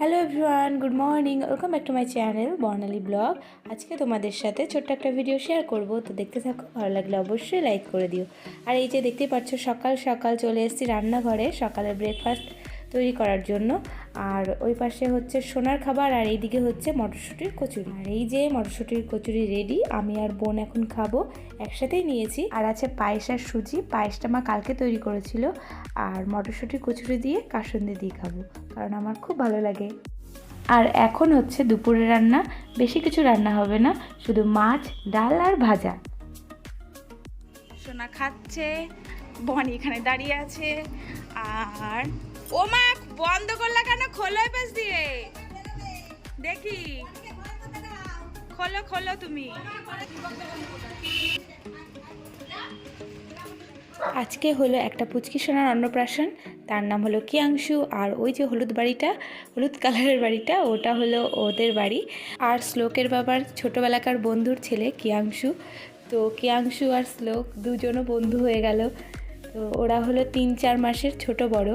Hello everyone good morning welcome back to my channel Barnali vlog আজকে তোমাদের সাথে ছোট্ট একটা ভিডিও শেয়ার করব, তো দেখতে থাকো, ভালো লাগলে অবশ্যই লাইক করে দিও। আর এই যে দেখতেই পাচ্ছ, সকাল সকাল চলে এসেছি রান্নাঘরে, সকালের ব্রেকফাস্ট তৈরি করার জন্য। আর ওই পাশে হচ্ছে সোনার খাবার আর এইদিকে হচ্ছে মটরশুঁটির কচুরি। আর এই যে মটরশুঁটির কচুরি রেডি আমি আর বোন এখন খাব। একসাথেই নিয়েছি। আর আছে পায়েস আর সুজি। পায়েসটা মা কালকে তৈরি করেছিল। আর মটরশুঁটির কচুরি দিয়ে কাসুন্দি দিয়ে খাব, কারণ আমার খুব ভালো লাগে। আর এখন হচ্ছে দুপুরে রান্না। বেশি কিছু রান্না হবে না, শুধু মাছ, ডাল আর ভাজা। সোনা খাচ্ছে, বনি এখানে দাঁড়িয়ে আছে। আর ও মা, বন্ধ করলা কেন? খোলো পাশ দিয়ে। দেখি। খোলো খোলো তুমি। আজকে হলো একটা পুচকি সোনার অন্নপ্রাশন। তার নাম হলো কিয়াংশু। আর ওই যে হলুদ বাড়িটা, হলুদ কালারের বাড়িটা, ওটা হলো ওদের বাড়ি। আর শ্লোকের বাবার ছোটোবেলাকার বন্ধুর ছেলে কিয়াংশু। তো কিয়াংশু আর শ্লোক দুজনও বন্ধু হয়ে গেল। তো ওরা হলো তিন চার মাসের ছোট বড়।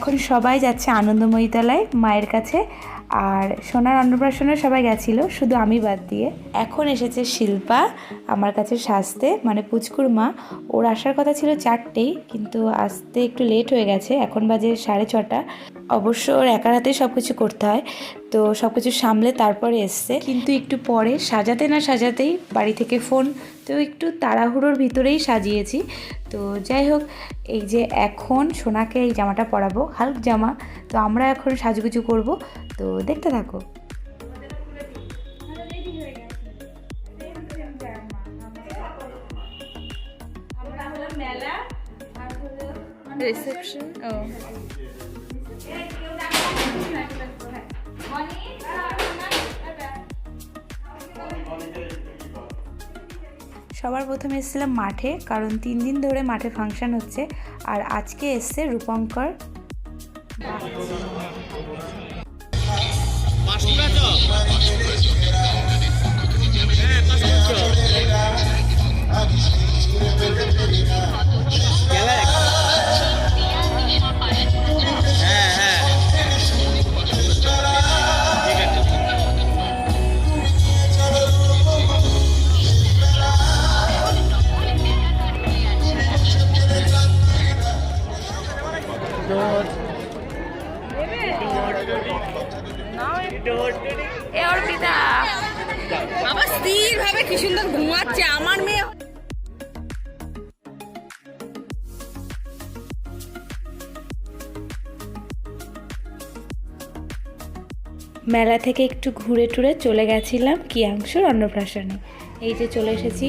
এখন সবাই যাচ্ছে আনন্দময়ী তলায় মায়ের কাছে। আর সোনার অন্নপ্রাশনে সবাই গেছিল, শুধু আমি বাদ দিয়ে। এখন এসেছে শিল্পা, আমার কাছে সাজতে মানে পুচকুর মা। ওর আসার কথা ছিল চারটেই, কিন্তু আসতে একটু লেট হয়ে গেছে, এখন বাজে সাড়ে ছটা। অবশ্য ওর একার হাতেই সব কিছু করতে হয়, তো সব কিছু সামলে তারপরে এসছে। কিন্তু একটু পরে, সাজাতে না সাজাতেই বাড়ি থেকে ফোন তো একটু তাড়াহুড়োর ভিতরেই সাজিয়েছি। তো যাই হোক, এই যে এখন সোনাকে এই জামাটা পরাবো, হালক জামা, তো আমরা এখন সাজুগুজু করব। তো দেখতে থাকো। রিসেপশন ও সবার প্রথমে এসেছিলাম মাঠে কারণ তিন দিন ধরে মাঠে ফাংশন হচ্ছে আর আজকে এসছে রূপঙ্কর। মাসুরা এ অর্পিতা। বাবা স্থির ভাবে কি সুন্দর ঘুমাচ্ছে আমার মেয়ে। মেলা থেকে একটু ঘুরে টুরে চলে গেছিলাম কিয়াংশুর অন্নপ্রাশনে। এই যে চলে এসেছি।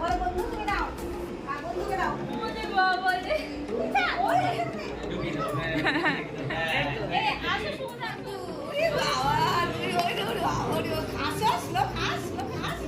বলো বন্ধুকে দাও বন্ধুকে দাও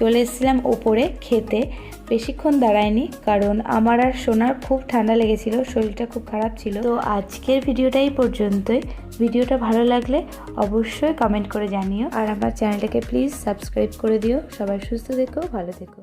চলে এসেছিলাম ওপরে খেতে। বেশিক্ষণ দাঁড়ায়নি, কারণ আমার আর সোনার খুব ঠান্ডা লেগেছিল, শরীরটা খুব খারাপ ছিল। তো আজকের ভিডিওটাই পর্যন্তই। ভিডিওটা ভালো লাগলে অবশ্যই কমেন্ট করে জানিও। আর আমার চ্যানেলটাকে প্লিজ সাবস্ক্রাইব করে দিও। সবাই সুস্থ থেকো, ভালো থেকো।